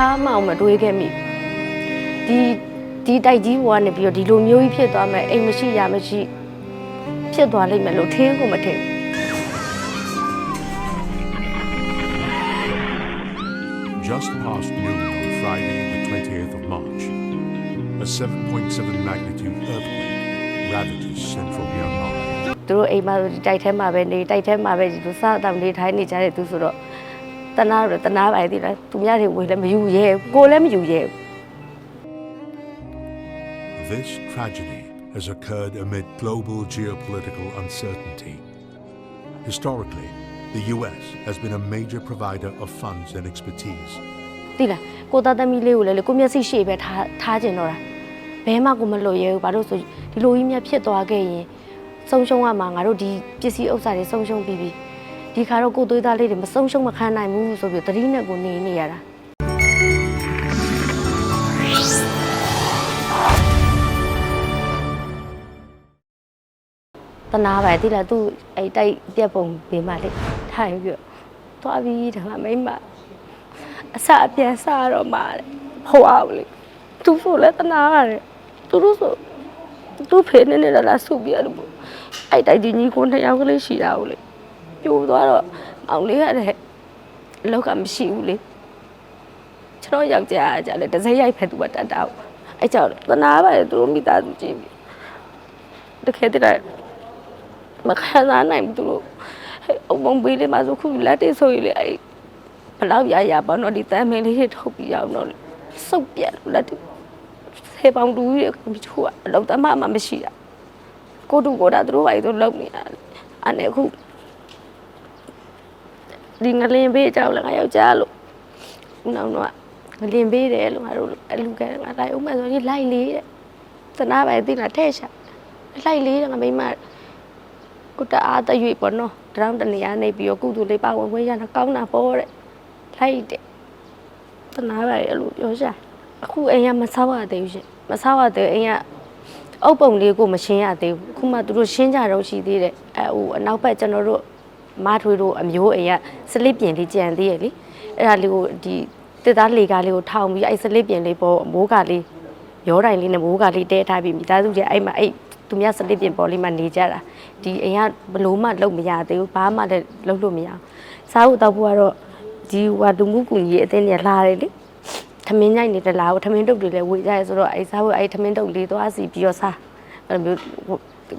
ခါမှအောင်မတွေးခဲ့မိဘူးဒီဒီတိုက်ကြီးဘဝကနေပြီးတော့ဒီလိုမျိုးကြီးဖြစ်သွားမယ်အိမ်မရှိရမရှိဖြစ်သွားလိမ့်မယ်လို့ထင်ကိုမထင်ဘူး Just past noon on Friday, the 20th of March, a 7.7 magnitude earthquake ravages central Myanmar. သူတို့အိမ်မှာဆိုဒီတိုက်ထဲမှာပဲနေတိုက်ထဲမှာပဲဒီလိုစားတောင်နေထိုင်နေကြတဲ့သူဆိုတော့ တနာတော့တနာပါသေးလားသူများတွေဝင်လည်းမယူရဲဘူးကိုလည်းမယူရဲဘူး This tragedy has occurred amid global geopolitical uncertainty. Historically, the US has been a major provider of funds and expertise. သိလားကိုသားသမီးလေးကိုလည်းလေကိုမျက်စိရှေ့ပဲထားထားကျင်တော့တာဘဲမှကိုမလွတ်ရဲဘူးဘာလို့ဆိုဒီလိုကြီးမြတ်ဖြစ်သွားခဲ့ရင်ဆုံးရှုံးရမှာငါတို့ဒီပစ္စည်းဥစ္စာတွေဆုံးရှုံးပြီးပြီ ဒီခါတော့ကိုသွေးသားလေးတွေမဆုံးရှုံးမခံနိုင်ဘူးဆိုပြီးသတိနဲ့ကိုနေနေရတာတနာပဲတိလားသူအဲ့တိုက်ပြက်ပုံဘေးမှာလေထိုင်ပြီးတော့သွားပြီးဒါကမိမအစအပြန်စတော့မှတဲ့ဟိုအောင်လေသူဆိုလဲတနာရတယ်သူတို့ဆိုသူဖေးနေနေလာဆုပ်ပြရတယ်ပေါ့အဲ့တိုက်ဒီညီကိုနှစ်ယောက်ကလေးရှိတာကိုလေ ပြိုသွားတော့အောင်လေးရတဲ့အလောက်ကမရှိဘူးလေကျွန်တော်ယောက်ျားကကြလေတစ်စက်ရိုက်ဖက်သူကတတ်တာပေါ့အဲ့ကြောင့်တနာပါတယ်သူတို့မိသားစုကြည့်ပြီးတကယ်တည်းမခံစားနိုင်ဘူးသူတို့အုံမုံပေးလေးမှာဆိုခုလက်တေးဆိုရင်လေအဲ့ဘလောက်ရရပေါ့နော်ဒီတမ်းမင်းလေးတွေထုတ်ပြီးအောင်တော့စုပ်ပြက်လို့လက်တွေ့ဆေးပေါင်းတူကြီးတွေမချိုးအလောက်တမမှမရှိတာကိုတူကိုတာသူတို့ဘာလို့လုံနေတာလဲအဲ့ဒါအခု ဒီငလင်ဘေးကြောက်လည်းငါယောက်ျားလို့နောက်တော့ငလင်ဘေးတယ်လို့ငါတို့အလူကငါလိုက်အောင်မဆိုရင်လိုက်လေးတဲ့သနာပဲသိလားထဲရှာလိုက်လေးတဲ့ငါမိမကိုတအားတရွေ့ပေါ့နော်တရောင်းတနေရနေပြီးတော့ကုသူလေးပါဝင်ခွင့်ရတာကောင်းတာပေါ့တဲ့လိုက်တယ်တနာပါရဲ့လို့ပြောရှာအခုအိမ်ကမဆောက်ရသေးဘူးရှင်မဆောက်ရသေးဘူးအိမ်ကအုပ်ပုံလေးကိုမရှင်းရသေးဘူးအခုမှသူတို့ရှင်းကြတော့ရှိသေးတယ်အဲဟိုအနောက်ဘက်ကျွန်တော်တို့ မထွေးတို့အမျိုးအိမ်ကစလစ်ပြင်လေးကြံသေးရဲ့လေအဲ့ဒါလေးကိုဒီတစ်သားလေကားလေးကိုထောင်ပြီးအဲ့စလစ်ပြင်လေးပေါ်မိုးကလေးရောတိုင်လေးနဲ့မိုးကလေးတဲထားပြီးမိသားစုတွေအဲ့မှာအဲ့သူများစလစ်ပြင်ပေါ်လေးမှာနေကြတာဒီအိမ်ကဘလို့မှလုံမရသေးဘူးဘာမှလည်းလုံလို့မရအောင်စားဖို့တောက်ဖို့ကတော့ဒီဟိုလူမှုကူညီရေးအသင်းတွေလာတယ်လေထမင်းညိုက်နေတဲ့လာကိုထမင်းတုပ်တွေလည်းဝေကြရဲဆိုတော့အဲစားဖို့အဲထမင်းတုပ်လေးသွားစီပြီးတော့စားအဲ့လိုမျိုး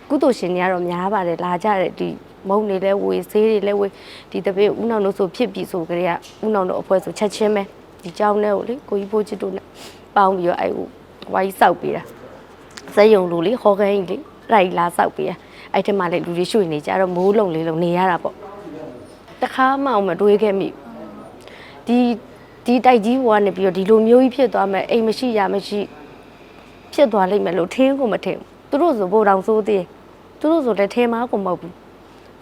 ကုသိုလ်ရှင်တွေကတော့များပါတယ်လာကြတယ်ဒီ မုံတွေလည်းဝေဆေးတွေလည်းဝေဒီတပည့်ဦးနောင်တို့ဆိုဖြစ်ပြီဆိုကြတဲ့ကဦးနောင်တို့အဖွဲ့ဆိုချက်ချင်းပဲဒီเจ้าနဲ့ကိုလေကိုကြီးဖိုးချစ်တို့နဲ့ပေါင်းပြီးတော့အဲဟိုဝိုင်းဆောက်ပေးတာစက်ယုံလူလေဟောခိုင်းလေလိုက်လာဆောက်ပေးတာအဲ့ထက်မှလည်းလူတွေရွှေ့နေကြတော့မိုးလုံလေးလုံနေရတာပေါ့တခါမှအောင်မတွေးခဲ့မိဘူး ဒီဒီတိုက်ကြီးဘဝကနေပြီးတော့ဒီလိုမျိုးကြီးဖြစ်သွားမယ်အိမ်မရှိရမရှိဖြစ်သွားလိမ့်မယ်လို့ထင်ကိုမထင်ဘူးသူတို့ဆိုဘိုးတော်ဆိုးသေးတယ်သူတို့ဆိုလည်းထင်မှာကိုမဟုတ်ဘူး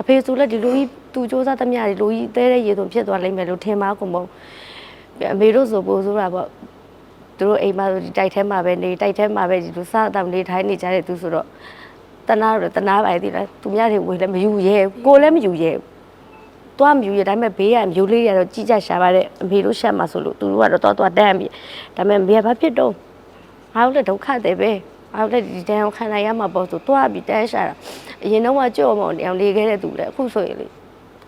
အဖေဆိုလည်းဒီလိုကြီးသူစူးစမ်းသမျှဒီလိုကြီးတဲတဲ့ရေသွန်ဖြစ်သွားလိမ့်မယ်လို့ထင်မှာကိုမဟုတ်ဘူးအမေတို့ဆိုဘိုးဆိုတာပေါ့သူတို့အိမ်မှာဆိုဒီတိုက်ထဲမှာပဲနေတိုက်ထဲမှာပဲဒီလိုစားတောင်နေထိုင်နေကြတဲ့သူဆိုတော့တနာတော့တနာပါသေးလားသူများတွေဝင်လည်းမယူရဲဘူးကိုလည်းမယူရဲဘူးသွားမြူရဒါပေမဲ့ဘေးကမျိုးလေးတွေကတော့ကြီးကြရှာပါတဲ့အမေတို့ရှာမှာဆိုလို့သူတို့ကတော့တော့တော့တန်းပြီဒါပေမဲ့မေကဘာဖြစ်တော့ငါတို့လည်းဒုက္ခတယ် ပဲငါတို့လည်းဒီတန်းကိုခံနိုင်ရမှာပေါ့ဆိုသွားပြီးတန်းရှာတာအရင်တော့ကကြော့မောင်နေအောင်နေခဲ့တဲ့သူလည်းအခုဆိုရင်လေ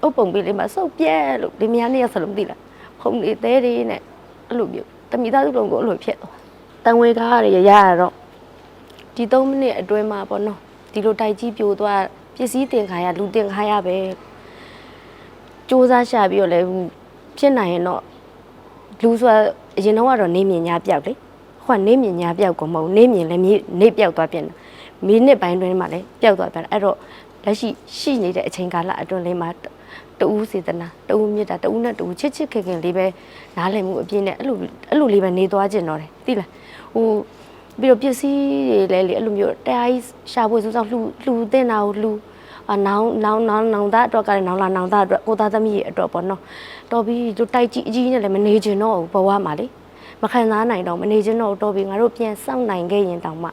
အုပ်ပုံပေးလေးမှာစုပ်ပြဲလို့ဒီများနေ့ရစလုံးသိလားဖုံနေသေးသေးနဲ့အဲ့လိုမျိုးတမိသားစုလုံးကိုအဲ့လိုဖြစ်သွားတန်ဝေကားရရရတော့ဒီ3မိနစ်အတွင်းမှာပေါ့နော်ဒီလိုတိုက်ကြီးပြိုသွားပစ္စည်းတင်ခါရလူတင်ခါရပဲစူးစမ်းရှာပြီးတော့လည်းဖြစ်နိုင်ရင်တော့လူဆိုတာအရင်တော့ကတော့နေမြင်ညာပြောက်လေ ဟိုကနေမြင်ညာပြောက်ကိုမဟုတ်နေမြင်လည်းမြေနေပြောက်သွားပြန်တယ်မိနစ်ပိုင်းတွင်းမှာလည်းပြောက်သွားပြန်တယ်အဲ့တော့လက်ရှိရှိနေတဲ့အချိန်ကာလအတွင်းလေးမှာတူးစေတနာတူးမြတ်တာတူးနဲ့တူးချစ်ချစ်ခင်ခင်လေးပဲနားလည်မှုအပြည့်နဲ့အဲ့လိုအဲ့လိုလေးပဲနေသွားကျင်တော့တယ်သိလားဟိုပြီးတော့ပစ္စည်းတွေလည်းလေအဲ့လိုမျိုးတရားကြီးရှာဖွေစူးစောင်းလှူလှူတင်တာကိုလှူအနောင်နောင်နောင်နောင်သားအတွက်ကလည်းနောင်လာနောင်သားအတွက်ကိုသားသမီးရဲ့အတွက်ပေါ့နော်တော်ပြီတို့တိုက်ကြီးအကြီးနဲ့လည်းမနေချင်တော့ဘူးဘဝမှာလေ မခံစားနိုင်တော့မနေချင်တော့တော်ပြီငါတို့ပြန်စောင့်နိုင်ခဲ့ရင်တောင်မှ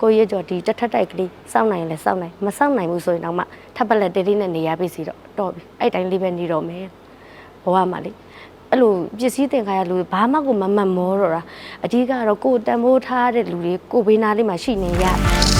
ကိုရဲ့ကြော်ဒီတက်ထက်တိုက်ကလေးစောင့်နိုင်ရင်လည်းစောင့်နိုင်မစောင့်နိုင်ဘူးဆိုရင်တောင်မှထပ်ပလက်တေးလေးနဲ့နေရပြီစီတော့တော်ပြီအဲ့တိုင်းလေးပဲနေတော့မယ်ဘဝမှာလေအဲ့လိုပစ္စည်းတင်ခါရလူတွေဘာမှကိုမမှတ်မောတော့တာအဓိကတော့ကိုယ်တန်ဖိုးထားတဲ့လူတွေကိုယ်ဘေးနားလေးမှာရှိနေရတယ်